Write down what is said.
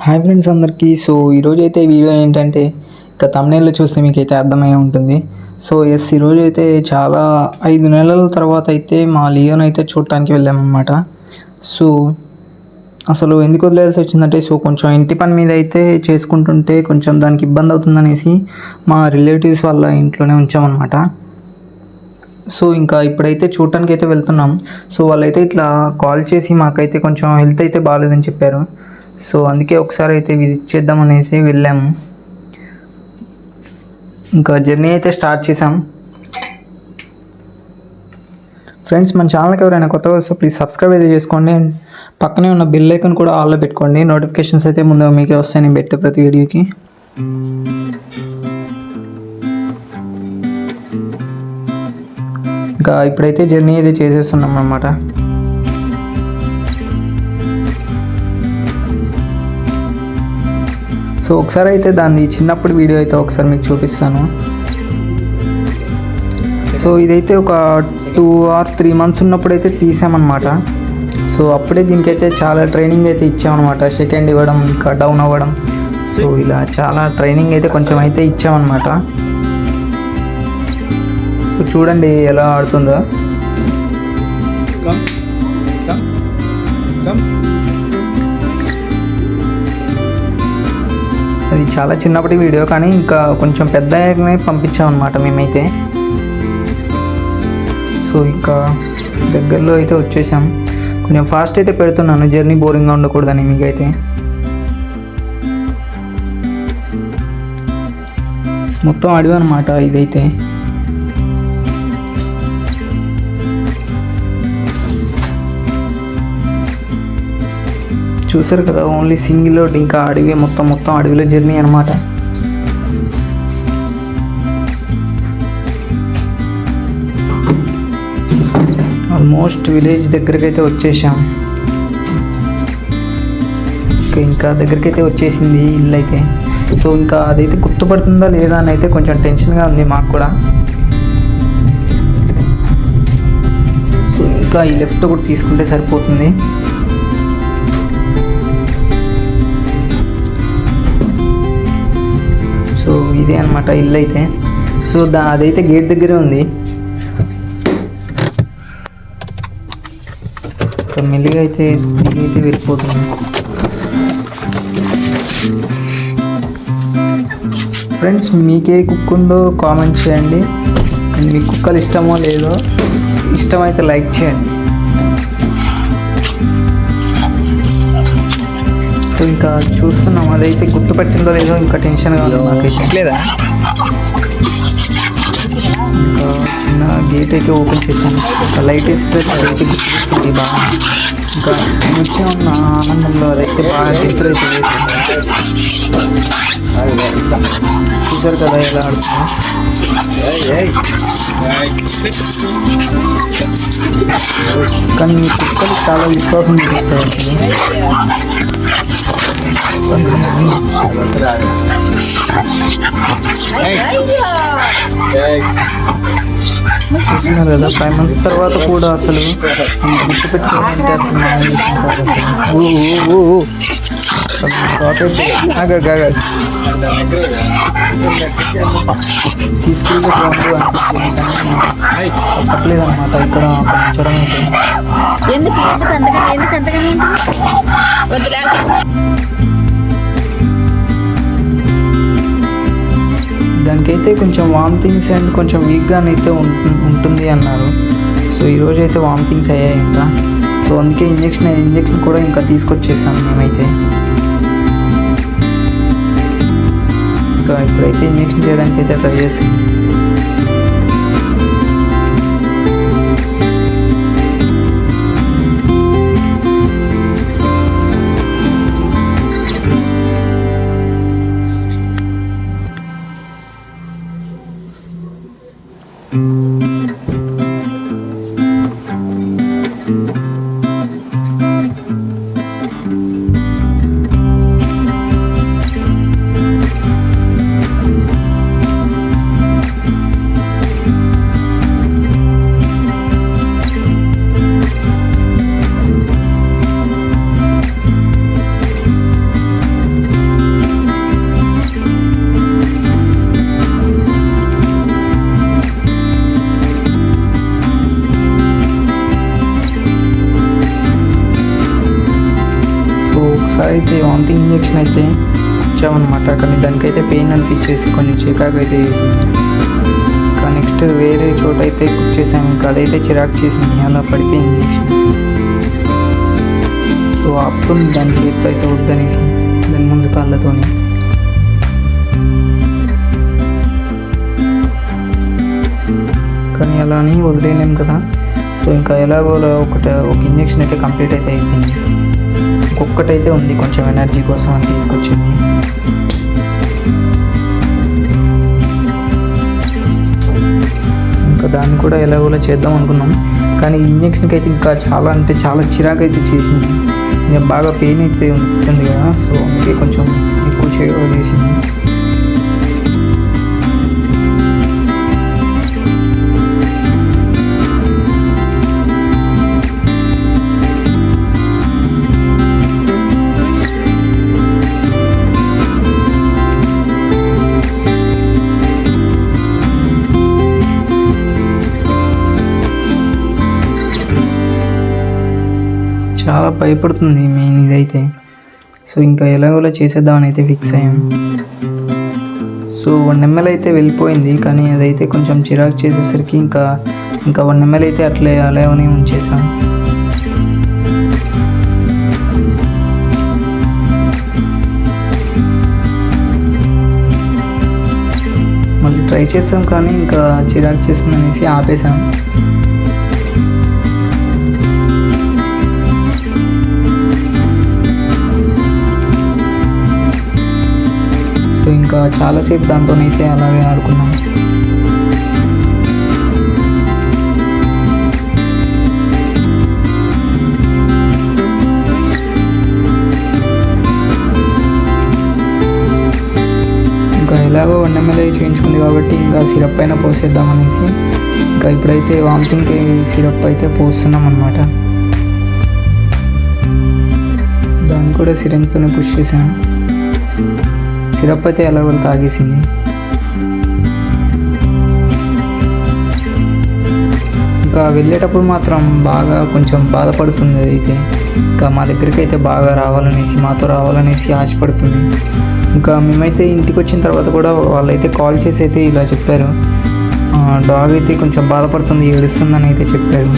Hi friends అందరికీ. So ఈరోజు అయితే వీడియో ఏంటంటే ఇక తమ్నేళ్ళు చూస్తే మీకు అయితే అర్థమై ఉంటుంది. సో ఎస్ ఈరోజు అయితే చాలా ఐదు నెలల తర్వాత అయితే మా లియోన్ అయితే చూడటానికి వెళ్ళామన్నమాట. సో అసలు ఎందుకు వదిలేయాల్సి వచ్చిందంటే సో కొంచెం ఇంటి పని మీద అయితే చేసుకుంటుంటే కొంచెం దానికి ఇబ్బంది అవుతుందనేసి మా రిలేటివ్స్ వాళ్ళ ఇంట్లోనే ఉంచామన్నమాట. సో ఇంకా ఇప్పుడైతే చూడటానికి అయితే వెళ్తున్నాం. సో వాళ్ళైతే ఇట్లా కాల్ చేసి మాకైతే కొంచెం హెల్త్ అయితే బాగాలేదని చెప్పారు. సో అందుకే ఒకసారి అయితే విజిట్ చేద్దాం అనేసి వెళ్ళాము ఇంకా జర్నీ అయితే స్టార్ట్ చేసాం ఫ్రెండ్స్ మన ఛానల్కి ఎవరైనా కొత్తగా వస్తే ప్లీజ్ సబ్స్క్రైబ్ అయితే చేసుకోండి. అండ్ పక్కనే ఉన్న బిల్ ఐకన్ కూడా ఆల్లో పెట్టుకోండి. నోటిఫికేషన్స్ అయితే ముందుగా మీకే వస్తాయి. నేను పెట్టే ప్రతి వీడియోకి ఇంకా ఇప్పుడైతే జర్నీ అయితే చేసేస్తున్నాం అన్నమాట. సో ఒకసారి అయితే దాన్ని చిన్నప్పుడు వీడియో అయితే ఒకసారి మీకు చూపిస్తాను. సో ఇదైతే ఒక టూ ఆర్ త్రీ మంత్స్ ఉన్నప్పుడు అయితే తీసామన్నమాట. సో అప్పుడే దీనికైతే చాలా ట్రైనింగ్ అయితే ఇచ్చామన్నమాట. సెకండ్ ఇవ్వడం ఇంకా డౌన్ అవ్వడం. సో ఇలా చాలా ట్రైనింగ్ అయితే కొంచెం అయితే ఇచ్చామన్నమాట. సో చూడండి ఎలా ఆడుతుందో. అది చాలా చిన్నప్పటి వీడియో కానీ ఇంకా కొంచెం పెద్ద పంపించామన్నమాట మేమైతే. సో ఇంకా దగ్గరలో అయితే వచ్చేసాం. కొంచెం ఫాస్ట్ అయితే పెడుతున్నాను. జర్నీ బోరింగ్గా ఉండకూడదని మీకైతే. మొత్తం అడివి అనమాట ఇదైతే. చూసారు కదా ఓన్లీ సింగిల్ రోడ్ ఇంకా అడవి మొత్తం మొత్తం అడవిలో జర్నీ అనమాట ఆల్మోస్ట్ విలేజ్ దగ్గరికి అయితే వచ్చేసాం. ఇంకా దగ్గరికి అయితే వచ్చేసింది ఇల్లు అయితే. సో ఇంకా అదైతే గుర్తుపడుతుందా లేదా అని అయితే కొంచెం టెన్షన్గా ఉంది మాకు కూడా. సో ఇంకా ఈ లెఫ్ట్ కూడా తీసుకుంటే సరిపోతుంది. ఇదే అనమాట ఇల్లు అయితే. సో దా అదైతే గేట్ దగ్గరే ఉంది. మెల్లిగా అయితే అయితే వెళ్ళిపోతుంది. ఫ్రెండ్స్ మీకే కుక్ ఉందో కామెంట్ చేయండి. మీ మీకు కుక్కలు ఇష్టమో లేదో ఇష్టమైతే లైక్ చేయండి. సో ఇంకా చూస్తున్నాం. అదైతే గుర్తుపెట్టిందో లేదో ఇంకా టెన్షన్గా ఉంది నాకైతే. లేదా? ఇంకా చిన్న గేట్ అయితే ఓపెన్ చేశాను. ఇంకా లైట్ వేస్తే అదైతే గుర్తుపెట్టింది బాగా. ఇంకా వచ్చే ఉన్న ఆనందంలో అదైతే బాగా గెంతులు అయితే చూసారు కదా ఎలా ఆడుతున్నా. కానీ కుక్కలు చాలా విశ్వాసం చూపిస్తారు. చూస్తున్నారు కదా ఫైవ్ మంత్స్ తర్వాత కూడా అసలు గుర్తుపెట్టుకోవాలంటే అసలు తప్పలేదు అనమాట ఇక్కడ ఉంచడం ఎందుకు? ఎందుకు అంతగా ఎందుకు అంతగా వద్దులే. దానికైతే కొంచెం వామిటింగ్స్ అండ్ కొంచెం వీక్గానే అయితే ఉంటుంది అన్నారు. సో ఈరోజు అయితే వామిటింగ్స్ అయ్యాయి ఇంకా. సో అందుకే ఇంజక్షన్ ఇంజక్షన్ కూడా ఇంకా తీసుకొచ్చేసాను మేమైతే. ఇంకా ఇప్పుడైతే ఇంజక్షన్ చేయడానికి అయితే ట్రై చేసాం ఎలా అయితే వామిటింగ్ ఇంజెక్షన్ అయితే ఇచ్చామన్నమాట. కానీ దానికైతే పెయిన్ అనిపించేసి కొంచెం చికాకు అయితే నెక్స్ట్ వేరే చోట అయితే కుక్ చేసాము ఇంకా అదైతే చిరాకు చేసింది. అలా పడిపోయింది ఇంజెక్షన్. సో అప్పుడు దాని చేతితో అయితే వద్దనేసి దాని ముందు కాళ్ళతోని కానీ అలా అని వదిలేయలేము కదా. సో ఇంకా ఎలాగో ఒకటి ఒక ఇంజెక్షన్ అయితే కంప్లీట్ అయితే అయిపోయింది. ఒక్కటైతే ఉంది కొంచెం ఎనర్జీ కోసం అని తీసుకొచ్చింది. ఇంకా దాన్ని కూడా ఎలాగోలా చేద్దాం అనుకున్నాం. కానీ ఇంజక్షన్కి ఇంజెక్షన్కి అయితే ఇంకా చాలా అంటే చాలా చిరాకు అయితే చేసింది. బాగా పెయిన్ అయితే ఉంటుంది కదా సో అందుకే కొంచెం ఎక్కువ చేయగా చేసింది భయపడుతుంది మెయిన్ ఇదైతే. సో ఇంకా ఎలాగోలా చేసేద్దామని అయితే ఫిక్స్ అయ్యాం సో వన్ ఎంఎల్ అయితే వెళ్ళిపోయింది కానీ అదైతే కొంచెం చిరాకు చేసేసరికి ఇంకా ఇంకా వన్ ఎంఎల్ అయితే అట్లే అలానే ఉంచేసాం. మళ్ళీ ట్రై చేస్తాం కానీ ఇంకా చిరాకు చేస్తుందనేసి ఆపేసాం. ఇంకా చాలాసేపు దాంతోనైతే అలాగే ఆడుకున్నాం. ఇంకా ఎలాగో వండమలే చేయించుకుంది కాబట్టి ఇంకా సిరప్ అయినా పోసేద్దాం అనేసి ఇంకా ఇప్పుడైతే వామిటింగ్కి సిరప్ అయితే పోస్తున్నాం అనమాట దాన్ని కూడా సిరంజ్తోనే పుష్ చేశాను. సిరప్ అయితే ఎలాగో తాగేసింది. ఇంకా వెళ్ళేటప్పుడు మాత్రం బాగా కొంచెం బాధపడుతుంది అయితే. ఇంకా మా దగ్గరికి అయితే బాగా రావాలనేసి మాతో రావాలనేసి ఆశపడుతుంది. ఇంకా మేమైతే ఇంటికి వచ్చిన తర్వాత కూడా వాళ్ళైతే కాల్ చేసి అయితే ఇలా చెప్పారు. డాగ్ అయితే కొంచెం బాధపడుతుంది ఏడుస్తుందని అయితే చెప్పారు.